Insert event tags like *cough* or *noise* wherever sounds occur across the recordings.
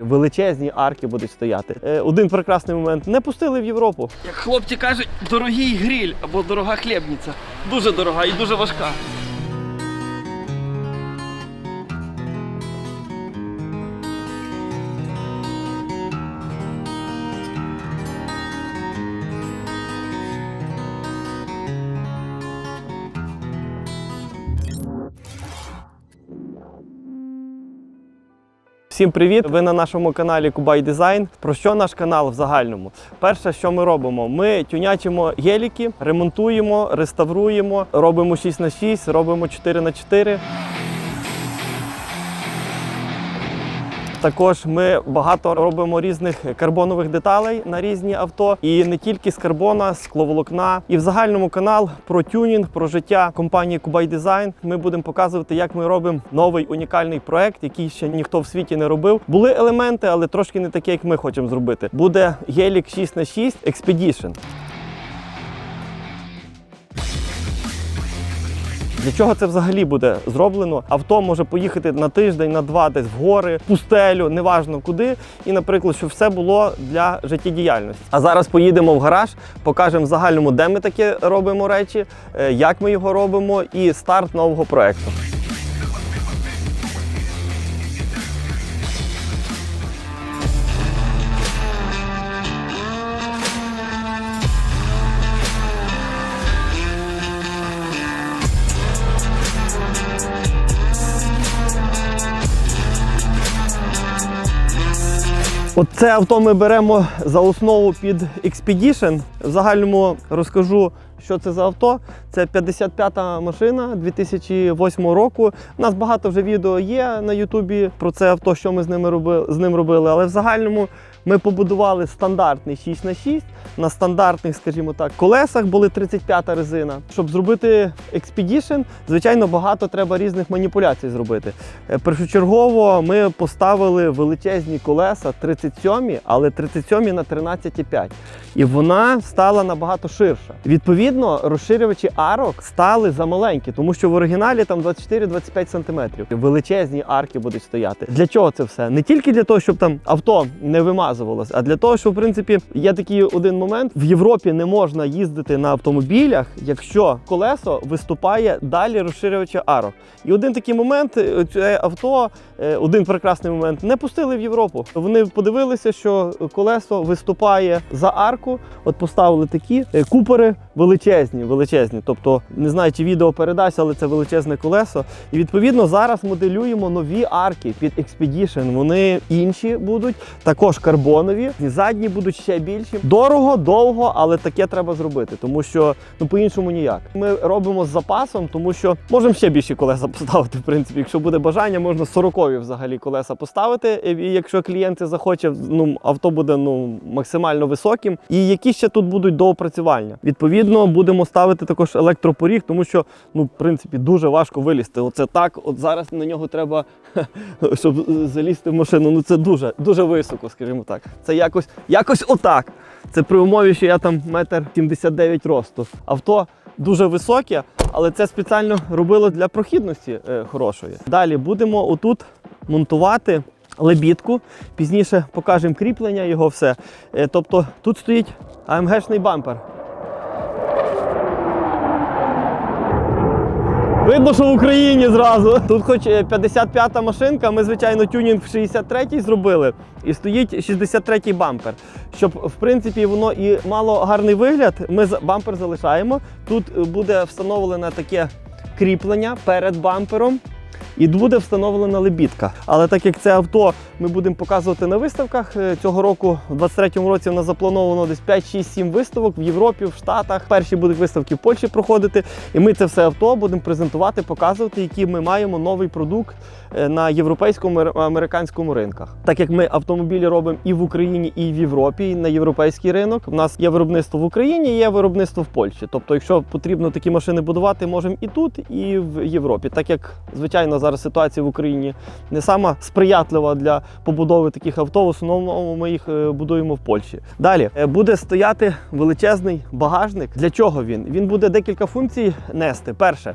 Величезні арки будуть стояти. Е, Один прекрасний момент не пустили в Європу. Як хлопці кажуть, дорогий гриль або дорога хлібниця. Дуже дорога і дуже важка. Всім привіт! Ви на нашому каналі Кубай Дизайн. Про що наш канал в загальному? Перше, що ми робимо, ми тюнячимо геліки, ремонтуємо, реставруємо, робимо 6 на 6 робимо 4 Також ми багато робимо різних карбонових деталей на різні авто, і не тільки з карбона, скловолокна. І в загальному канал про тюнінг, про життя компанії Кубай Дизайн. Ми будемо показувати, як ми робимо новий унікальний проект, який ще ніхто в світі не робив. Були елементи, але трошки не такі, як ми хочемо зробити. Буде гелік 6 на 6 Expedition. Для чого це взагалі буде зроблено? Авто може поїхати на тиждень, на два, десь в гори, пустелю, неважно куди. І, наприклад, щоб все було для життєдіяльності. А зараз поїдемо в гараж, покажемо в загальному, де ми таке робимо речі, е, як ми його робимо, і старт нового проекту. Оце авто ми беремо за основу під Expedition. В загальному розкажу, що це за авто. Це 55-та машина 2008 року. У нас багато вже відео є на Ютубі про це авто, що ми з, ними робили, з ним робили. Але в загальному ми побудували стандартний 6 на 6 на стандартних, скажімо так, колесах були 35-та резина. Щоб зробити Expedition, звичайно, багато треба різних маніпуляцій зробити. Е, Першочергово ми поставили величезні колеса 37, але 37 на 13,5. І вона стала набагато ширша. Відповідно, розширювачі арок стали замаленькі, тому що в оригіналі там 24-25 см. Величезні арки будуть стояти. Для чого це все? Не тільки для того, щоб там авто не вимазувалось, а для того, що в принципі є такий один момент: в Європі не можна їздити на автомобілях, якщо колесо виступає далі розширювача арок. І один такий момент, е, це авто, е, один прекрасний момент, не пустили в Європу. Вони подивилися, що колесо виступає за арку. От поставили такі е, купери величезні, величезні. Тобто, не знаю, чи відео передасть, але це величезне колесо. І відповідно зараз моделюємо нові арки під Expedition. Вони інші будуть, також карбонові. І задні будуть ще більші. Дорого, довго, але таке треба зробити, тому що ну по-іншому ніяк. Ми робимо з запасом, тому що можемо ще більші колеса *laughs* поставити. В принципі, якщо буде бажання, можна 40 взагалі колеса поставити. І якщо клієнт захоче, ну авто буде ну максимально високим. І які ще тут будуть доопрацювання. Відповідно, будемо ставити також електропоріг, тому що ну, в принципі, дуже важко вилізти. Оце так. От зараз на нього треба, *laughs* щоб залізти в машину. Ну це дуже дуже високо, скажімо так. Це якось якось отак. Це при умові, що я там метр 79 росту. Авто дуже високе, але це спеціально робило для прохідності е, хорошої. Далі будемо отут монтувати. Лебідку, пізніше покажемо кріплення його все. Е, Тобто тут стоїть АМГшний бампер. Видно, що в Україні зразу. Тут хоч е, 55-та машинка, ми, звичайно, тюнінг в 63-й зробили, і стоїть 63-й бампер. Щоб, в принципі, воно і мало гарний вигляд, ми бампер залишаємо. Тут е, буде встановлене таке кріплення перед бампером. І буде встановлена лебідка. Але так як це авто ми будемо показувати на виставках е, цього року, у 23-му році в нас заплановано десь 5, 6, 7 виставок в Європі, в Штатах. Перші будуть виставки в Польщі проходити. І ми це все авто будемо презентувати, показувати, який ми маємо новий продукт е, на європейському американському ринках. Так як ми автомобілі робимо і в Україні, і в Європі, і на європейський ринок. У нас є виробництво в Україні, є виробництво в Польщі. Тобто, якщо потрібно такі машини будувати, можемо і тут, і в Європі. Так як звичайно зараз ситуація в Україні не сама сприятлива для побудови таких авто. В основному ми їх е, будуємо в Польщі. Далі е, буде стояти величезний багажник. Для чого він? Він буде декілька функцій нести. Перше,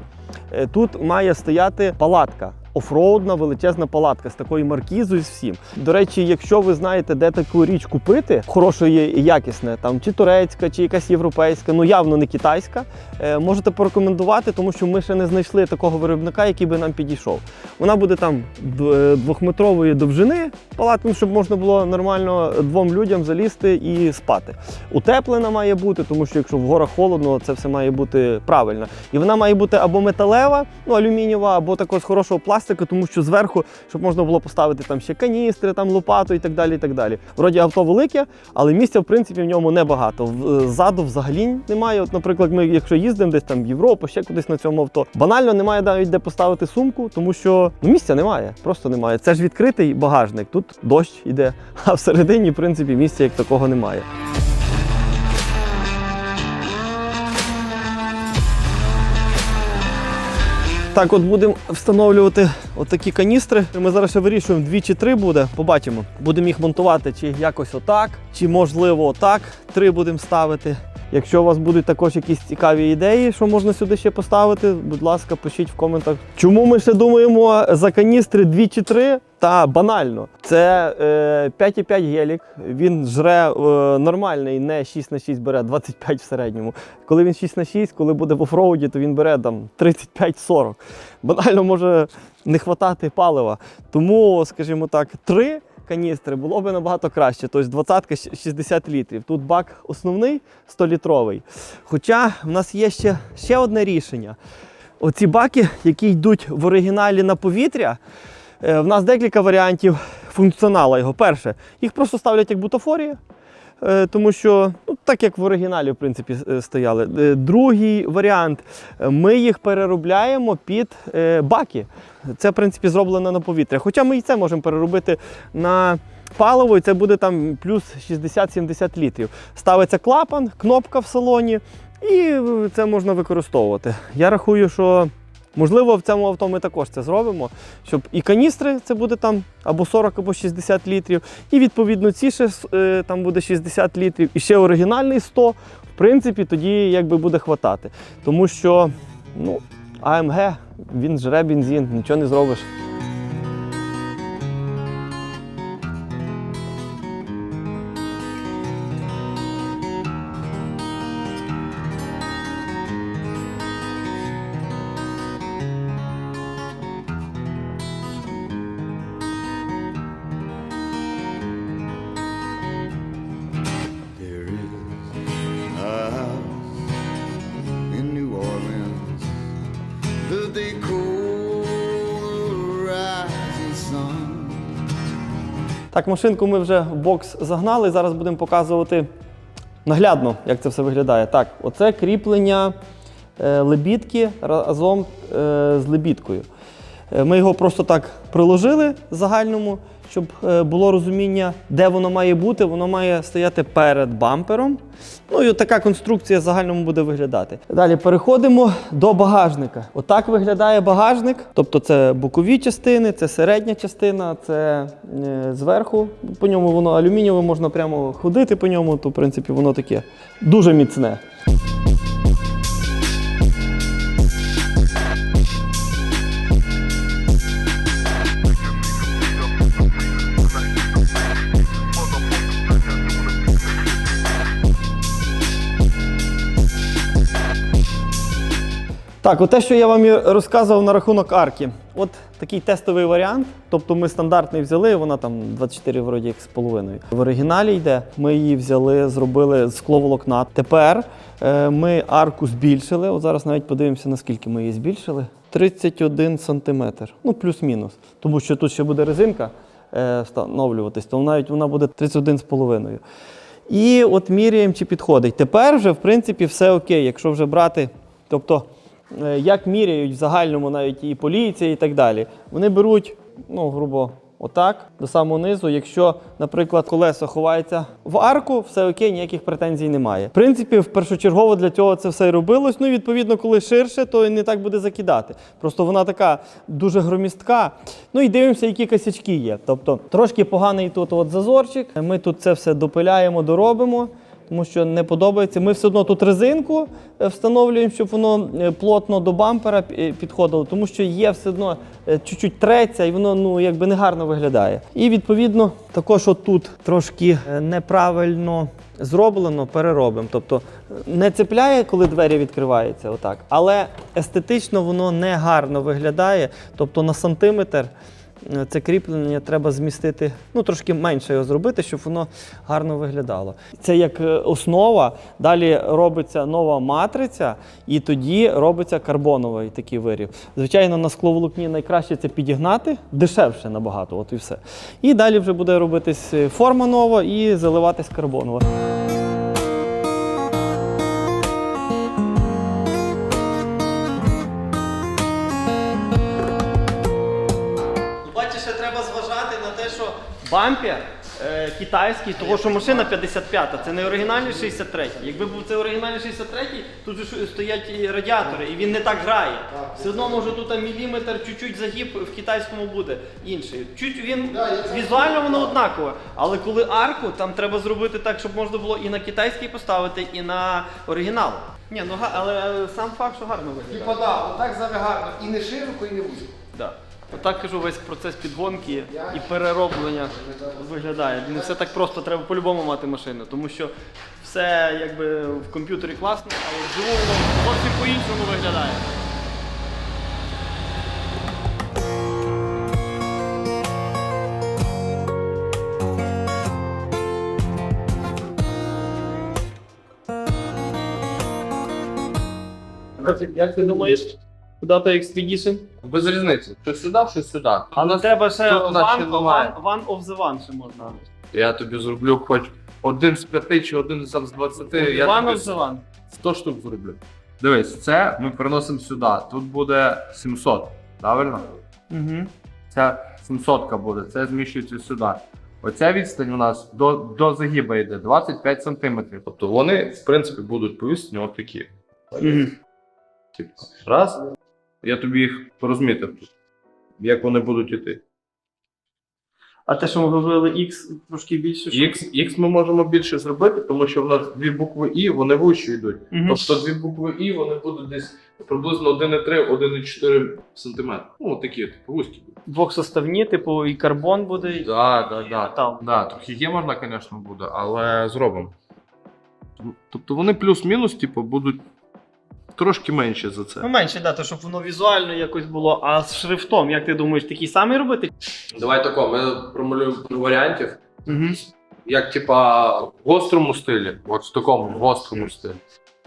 е, тут має стояти палатка. Офроудна величезна палатка з такою маркізою з всім. До речі, якщо ви знаєте, де таку річ купити, хорошої і якісне, там чи турецька, чи якась європейська, ну явно не китайська, е, можете порекомендувати, тому що ми ще не знайшли такого виробника, який би нам підійшов. Вона буде там е, двохметрової довжини палатки, щоб можна було нормально двом людям залізти і спати. Утеплена має бути, тому що якщо в горах холодно, це все має бути правильно. І вона має бути або металева, ну алюмінієва, або також з хорошого пластику, тому що зверху, щоб можна було поставити там ще каністри, там лопату і так далі. І так далі. Вроді авто велике, але місця в принципі в ньому небагато. В- Ззаду взагалі немає. От, наприклад, ми, якщо їздимо десь там в Європу, ще кудись на цьому авто, банально немає навіть де поставити сумку, тому що ну, місця немає, просто немає. Це ж відкритий багажник. Тут дощ іде, *laughs* а всередині, в принципі, місця як такого немає. Так, от будемо встановлювати отакі каністри. Ми зараз ще вирішуємо, дві чи три буде. Побачимо. Будемо їх монтувати чи якось отак, чи можливо отак. Три будемо ставити. Якщо у вас будуть також якісь цікаві ідеї, що можна сюди ще поставити, будь ласка, пишіть в коментах. Чому ми ще думаємо за каністри дві чи три? Та банально. Це е, 5,5 гелік. Він жре е, нормальний, не 6 на 6 бере 25 в середньому. Коли він 6 на 6, коли буде в офроуді, то він бере там 35-40. Банально може не хватати палива. Тому, скажімо так, 3 каністри було б набагато краще. Тобто 20 60 літрів. Тут бак основний 100-літровий. Хоча в нас є ще, ще одне рішення. Оці баки, які йдуть в оригіналі на повітря, е, в нас декілька варіантів функціонала його. Перше, їх просто ставлять як бутафорії. Е, Тому що ну, так як в оригіналі в принципі е, стояли. Е, Другий варіант ми їх переробляємо під баки. Це в принципі зроблено на повітря. Хоча ми і це можемо переробити на паливо, і це буде там плюс 60-70 літрів. Ставиться клапан, кнопка в салоні, і це можна використовувати. Я рахую, що можливо в цьому авто ми також це зробимо, щоб і каністри це буде там або 40, або 60 літрів, і відповідно ці ще е, там буде 60 літрів, і ще оригінальний 100. В принципі, тоді якби буде хватати. Тому що ну, АМГ, він жре бензин, нічого не зробиш. Так, машинку ми вже в бокс загнали. Зараз будемо показувати наглядно, як це все виглядає. Так, оце кріплення е, лебідки разом е, з лебідкою. Е, Ми його просто так приложили загальному, щоб е, було розуміння, де воно має бути. Воно має стояти перед бампером. Ну і така конструкція загальному буде виглядати. Далі переходимо до багажника. Отак виглядає багажник. Тобто це бокові частини, це середня частина, це е, зверху. По ньому воно алюмінієве, можна прямо ходити по ньому, то в принципі воно таке дуже міцне. Так, от те, що я вам розказував на рахунок арки. От такий тестовий варіант. Тобто ми стандартний взяли, вона там 24 вроді як з половиною. В оригіналі йде. Ми її взяли, зробили з скловолокна. Тепер е, ми арку збільшили. От зараз навіть подивимося, наскільки ми її збільшили. 31 сантиметр. Ну, плюс-мінус. Тому що тут ще буде резинка е, встановлюватись, то навіть вона буде 31,5. І от міряємо, чи підходить. Тепер вже, в принципі, все окей, якщо вже брати. Тобто, як міряють в загальному навіть і поліція, і так далі. Вони беруть, ну, грубо, отак, до самого низу. Якщо, наприклад, колесо ховається в арку, все окей, ніяких претензій немає. В принципі, в першочергово для цього це все і робилось. Ну, відповідно, коли ширше, то і не так буде закидати. Просто вона така дуже громістка. Ну і дивимося, які косячки є. Тобто трошки поганий тут от зазорчик. Ми тут це все допиляємо, доробимо. Тому що не подобається. Ми все одно тут резинку е, встановлюємо, щоб воно е, плотно до бампера е, підходило, тому що є все одно чуть-чуть треться і воно ну, якби не гарно виглядає. І відповідно також отут трошки неправильно зроблено, переробимо. Тобто не цепляє, коли двері відкриваються, отак, але естетично воно не гарно виглядає. Тобто на сантиметр це кріплення треба змістити, ну трошки менше його зробити, щоб воно гарно виглядало. Це як е, основа. Далі робиться нова матриця, і тоді робиться карбоновий такий виріб. Звичайно, на скловолокні найкраще це підігнати, дешевше набагато, от і все. І далі вже буде робитись е, форма нова і заливатись карбонова. Бампер е, китайський, того що машина 55-та, це не оригінальний 63-й. Якби був це оригінальний 63-й, тут же стоять і радіатори, і він не так грає. Все одно може тут там міліметр, чуть-чуть загиб в китайському буде інший. Чуть він візуально воно однакове. Але коли арку, там треба зробити так, щоб можна було і на китайський поставити, і на оригінал. Ні, ну га- але е, сам факт, що гарно виглядає. Типа да, отак зараз гарно. І не широко, і не вузько. Да. Отак кажу, весь процес підгонки і перероблення виглядає. Не все так просто, треба по-любому мати машину, тому що все якби в комп'ютері класно, але вживу воно зовсім по-іншому виглядає. Як ти думаєш, куди то Expedition? Без різниці. Щось сюди, щось сюди. Але треба ще тут наче one, немає. one, one of the one ще можна. Я тобі зроблю хоч один з п'яти чи один з 20. Я One тобі of the one. 100 штук зроблю. Дивись, це ми переносимо сюди. Тут буде 700, правильно? Угу. Ця 700 буде, це зміщується сюди. Оця відстань у нас до, до загиба йде 25 см. Тобто вони, в принципі, будуть по відстані от такі. Типу, раз. Я тобі їх порозмітив тут. Як вони будуть іти. А те, що ми говорили X трошки більше. що? X, X ми можемо більше зробити, тому що в нас дві букви І, вони вище йдуть. Мгм. Тобто дві букви І, вони будуть десь приблизно 1,3, 1,4 см. Ну, такі, типу, вузькі будуть. Двохсоставні, типу, і карбон буде. і- Так, так, метал. Да, трохи є можна, звісно, буде, але зробимо. Тобто вони плюс-мінус, типу, будуть трошки менші за Ну, це. менше дати, щоб воно візуально якось було. А з шрифтом, як ти думаєш, такий самий робити? Давай тако, ми промалюємо варіантів. Угу. Як, типа, в гострому стилі, от в такому гострому стилі.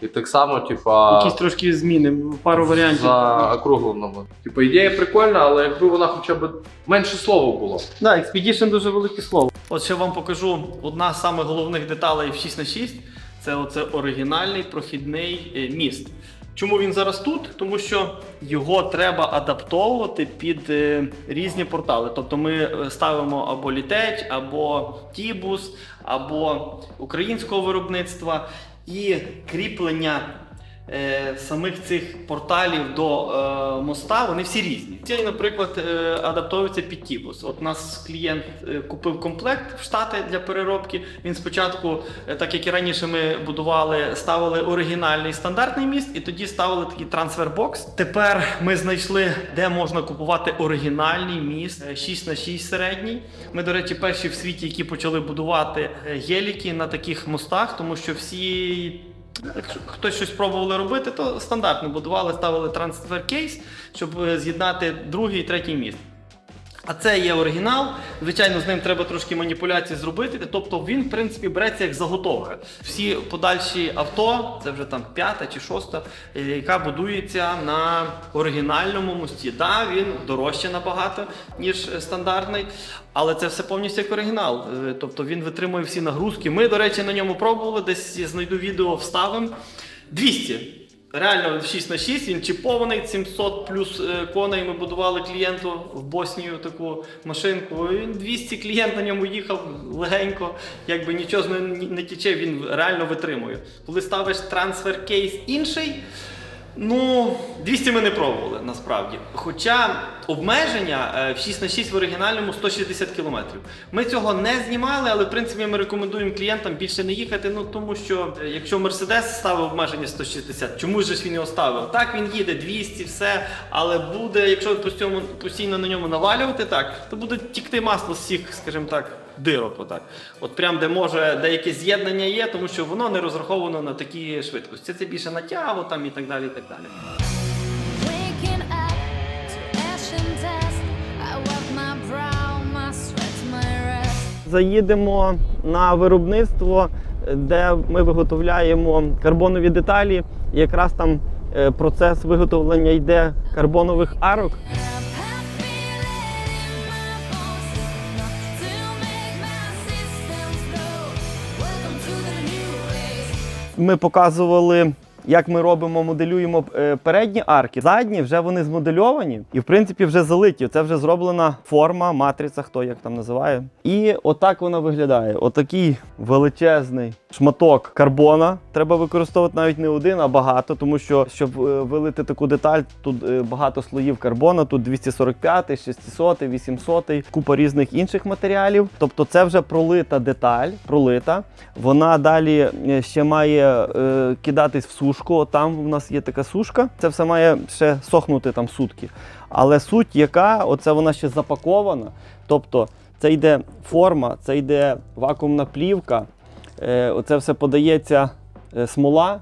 І так само, типа. Якісь трошки зміни, пару варіантів. За округленому. Типу, ідея прикольна, але якби вона хоча б менше слова було. Да, Expedition дуже велике слово. От ще вам покажу одна з самих головних деталей в 6 на 6 це оце оригінальний прохідний е, міст. Чому він зараз тут? Тому що його треба адаптовувати під е, різні портали. Тобто ми е, ставимо або літеч, або Тібус, або українського виробництва і кріплення самих цих порталів до е, моста, вони всі різні. Ці, наприклад, е, адаптовуються під Тібус. От у нас клієнт е, купив комплект в Штати для переробки. Він спочатку, е, так як і раніше ми будували, ставили оригінальний стандартний міст, і тоді ставили такий трансфер-бокс. Тепер ми знайшли, де можна купувати оригінальний міст е, 6 на 6 середній. Ми, до речі, перші в світі, які почали будувати е, геліки на таких мостах, тому що всі Якщо хтось щось пробували робити, то стандартно будували, ставили трансфер кейс, щоб е, з'єднати другий і третій міст. А це є оригінал. Звичайно, з ним треба трошки маніпуляцій зробити. Тобто він, в принципі, береться як заготовка. Всі подальші авто, це вже там п'ята чи шоста, яка будується на оригінальному мості. Да, він дорожче набагато, ніж стандартний, але це все повністю як оригінал. Е, Тобто він витримує всі нагрузки. Ми, до речі, на ньому пробували, десь знайду відео, вставимо. 200. Реально 6 на 6, він чіпований, 700 плюс е, коней. Ми будували клієнту в Боснію таку машинку. Він 200 клієнт на ньому їхав легенько, якби нічого не тіче, він реально витримує. Коли ставиш трансфер кейс інший, Ну, 200 ми не пробували насправді. Хоча обмеження е, в 6 на 6 в оригінальному 160 км. Ми цього не знімали, але в принципі ми рекомендуємо клієнтам більше не їхати. Ну тому що е, якщо Mercedes ставив обмеження 160, чому ж він його ставив? Так він їде 200, все, але буде, якщо постійно на ньому навалювати, так, то буде тікти масло з всіх, скажімо так, дирок. Отак. От прям де може деяке з'єднання є, тому що воно не розраховано на такі швидкості. Це це більше на тягу там і так далі. І так далі. Заїдемо на виробництво, де ми виготовляємо карбонові деталі. І якраз там е, процес виготовлення йде карбонових арок. Ми показували, як ми робимо, моделюємо е, передні арки. Задні вже вони змодельовані і, в принципі, вже залиті. Це вже зроблена форма, матриця, хто як там називає. І отак вона виглядає. Отакий величезний шматок карбона. Треба використовувати навіть не один, а багато, тому що щоб е, вилити таку деталь, тут е, багато слоїв карбона, тут 245, 600, 800, купа різних інших матеріалів. Тобто це вже пролита деталь, пролита. Вона далі ще має е, кидатись в сушку. Там в нас є така сушка. Це все має ще сохнути там сутки. Але суть яка, оце вона ще запакована. Тобто це йде форма, це йде вакуумна плівка. Е, оце все подається е, смола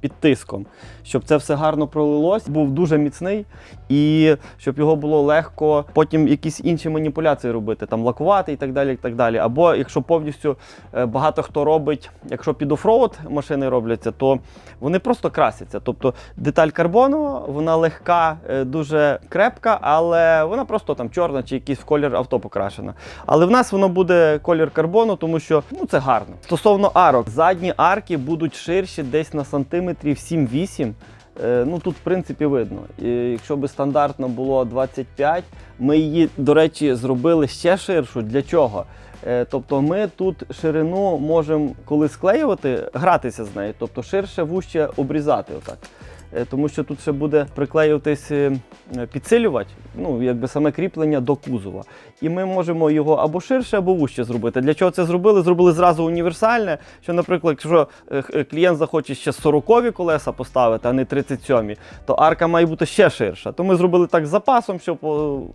під тиском, щоб це все гарно пролилось, був дуже міцний, і щоб його було легко потім якісь інші маніпуляції робити, там лакувати і так далі. і так далі. Або якщо повністю е, багато хто робить, якщо під офроуд машини робляться, то вони просто красяться. Тобто деталь карбонова, вона легка, е, дуже крепка, але вона просто там чорна чи якийсь колір авто покрашена. Але в нас воно буде колір карбону, тому що ну це гарно. Стосовно арок, задні арки будуть ширші десь на сантиметрів 7-8. Е, Ну тут в принципі видно. І Якщо би стандартно було 25, ми її, до речі, зробили ще ширшу. Для чого? Е, Тобто ми тут ширину можемо, коли склеювати, гратися з нею, тобто ширше вуще обрізати. Отак. Е, Тому що тут ще буде приклеюватись е, підсилювач, ну якби саме кріплення до кузова. І ми можемо його або ширше, або вуще зробити. Для чого це зробили? Зробили зразу універсальне. Що, наприклад, якщо е, клієнт захоче ще 40-ві колеса поставити, а не 37, то арка має бути ще ширша. То ми зробили так з запасом, щоб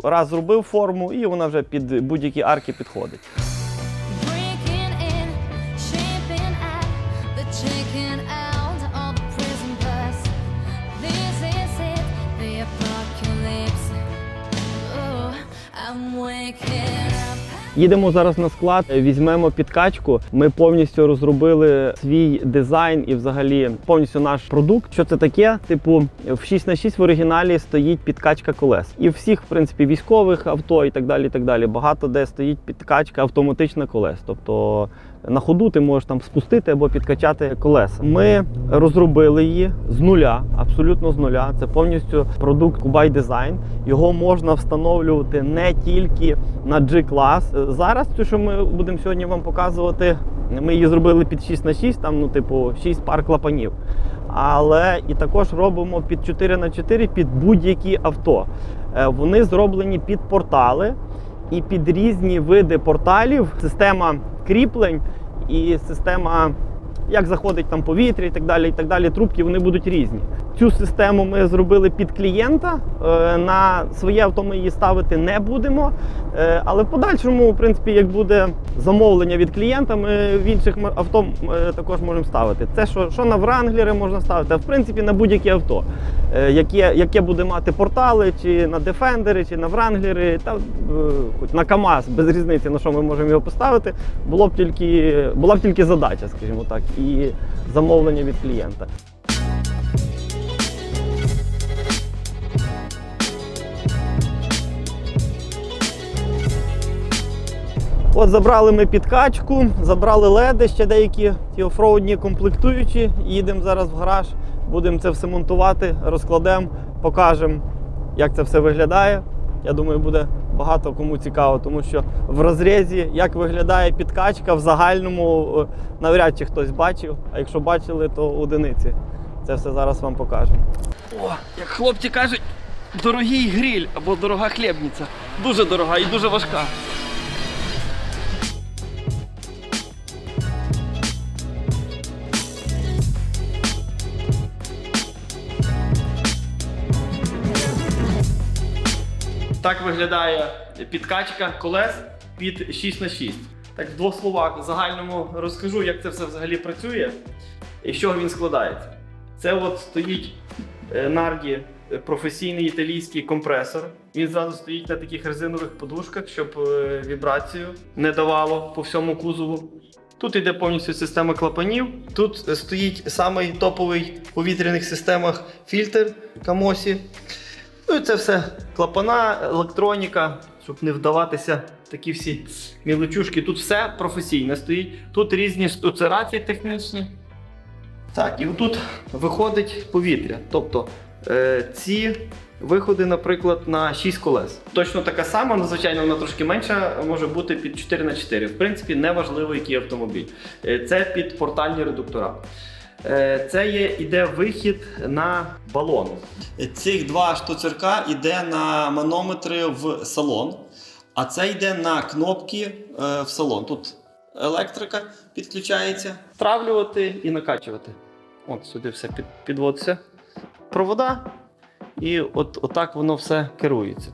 раз зробив форму, і вона вже під будь-які арки підходить. Їдемо зараз на склад, візьмемо підкачку. Ми повністю розробили свій дизайн і взагалі повністю наш продукт. Що це таке? Типу, в 6 на 6 в оригіналі стоїть підкачка колес. І всіх, в принципі, військових авто і так далі. і так далі. Багато де стоїть підкачка автоматична колес. Тобто на ходу ти можеш там спустити або підкачати колеса. Ми розробили її з нуля, абсолютно з нуля. Це повністю продукт Kubai Design. Його можна встановлювати не тільки на G-клас. Зараз, цю, що ми будемо сьогодні вам показувати, ми її зробили під 6 на 6 там, ну, типу, 6 пар клапанів. Але і також робимо під 4 на 4 під будь-які авто. Е, Вони зроблені під портали і під різні види порталів. Система кріплень і система, як заходить там повітря і так далі. і так далі. Трубки вони будуть різні. Цю систему ми зробили під клієнта. Е, На своє авто ми її ставити не будемо. Е, Але в подальшому, в принципі, як буде замовлення від клієнта, ми в інших авто е, також можемо ставити. Це що, що на Вранглери можна ставити, а в принципі на будь-яке авто, яке, яке буде мати портали, чи на Defender, чи на Вранглери, та хоч на КАМАЗ, без різниці на що ми можемо його поставити, було б тільки, була б тільки задача, скажімо так, і замовлення від клієнта. От забрали ми підкачку, забрали леди, ще деякі ті офроудні комплектуючі. Їдемо зараз в гараж, будемо це все монтувати, розкладемо, покажемо, як це все виглядає. Я думаю, буде багато кому цікаво, тому що в розрізі, як виглядає підкачка, в загальному е, навряд чи хтось бачив. А якщо бачили, то одиниці. Це все зараз вам покажемо. О, як хлопці кажуть, дорогий гриль або дорога хлібниця. Дуже дорога і дуже важка. Так виглядає підкачка колес під 6 на 6 Так, в двох словах в загальному розкажу, як це все взагалі працює і з чого він складається. Це от стоїть е, Нарді професійний італійський компресор. Він зразу стоїть на таких резинових подушках, щоб е, вібрацію не давало по всьому кузову. Тут йде повністю система клапанів. Тут стоїть самий топовий в повітряних системах фільтр Камосі. Ну і це все клапана, електроніка, щоб не вдаватися такі всі мілочушки. Тут все професійне стоїть. Тут різні штуцерації технічні. Так, і тут виходить повітря. Тобто е, ці виходи, наприклад, на 6 колес. Точно така сама, ну, звичайно, вона трошки менша, може бути під 4 на 4 В принципі, не важливо, який автомобіль. Е, це під портальні редуктора. Е, Це є іде вихід на балон. Цих два штуцерка йде на манометри в салон, а це йде на кнопки е, в салон. Тут електрика підключається. Травлювати і накачувати. От сюди все під, підводиться. Провода, і от, отак воно все керується.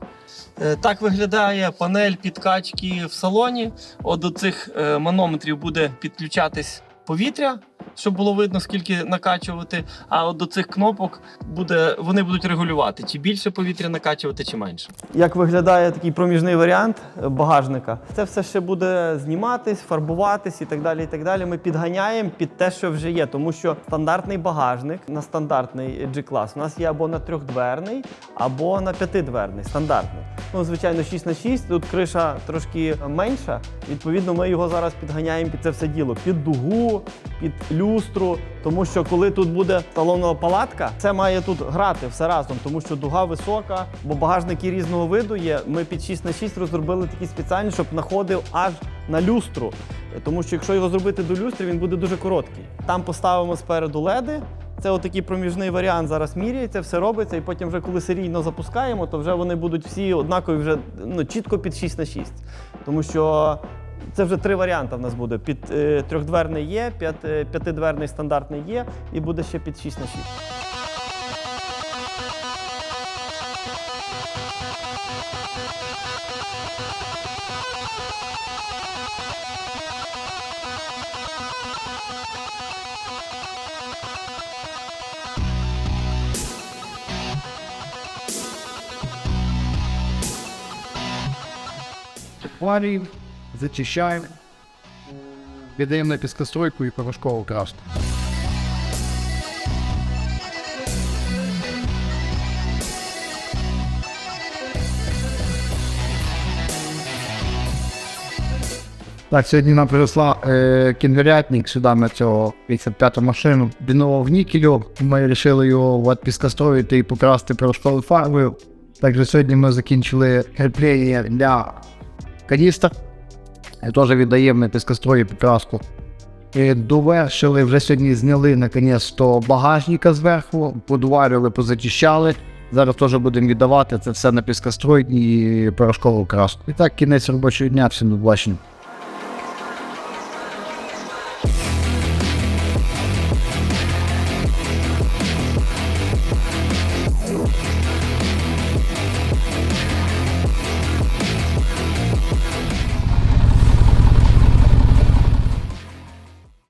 Е, Так виглядає панель підкачки в салоні. От до цих манометрів буде підключатись повітря, щоб було видно, скільки накачувати. А от до цих кнопок буде, вони будуть регулювати, чи більше повітря накачувати, чи менше. Як виглядає такий проміжний варіант багажника? Це все ще буде зніматись, фарбуватись і так далі. І так далі. Ми підганяємо під те, що вже є, тому що стандартний багажник на стандартний G-клас у нас є або на трьохдверний, або на п'ятидверний, стандартний. Ну, звичайно, 6 на 6 Тут криша трошки менша. Відповідно, ми його зараз підганяємо під це все діло, під дугу, під люстру. Тому що коли тут буде талонова палатка, це має тут грати все разом, тому що дуга висока, бо багажники різного виду є. Ми під 6 на 6 розробили такі спеціальні, щоб находив аж на люстру. Тому що якщо його зробити до люстри, він буде дуже короткий. Там поставимо спереду леди. Це отакий проміжний варіант зараз міряється, все робиться, і потім, вже коли серійно запускаємо, то вже вони будуть всі однакові, вже ну, чітко під 6 на 6. Тому що це вже три варіанти в нас буде. Під е, трьохдверний є, п'ят, е, п'ятидверний стандартний є, і буде ще під 6 на 6. Варюємо, зачищаємо, віддаємо на піскостойку і порошкову краску. Так, сьогодні нам привезла е, кінверятник сюди на цього 55 машину. Бінував нікелю. Ми вирішили його піскостроїти і покрасти порошковою фарбою. Також сьогодні ми закінчили кріплення для каністр. І Теж віддаємо на піскострої покраску. І довершили, вже сьогодні зняли наконець-то багажника зверху, подварили, позачищали. Зараз теж будемо віддавати це все на піскострой і порошкову краску. І так, кінець робочого дня, всім до побачення.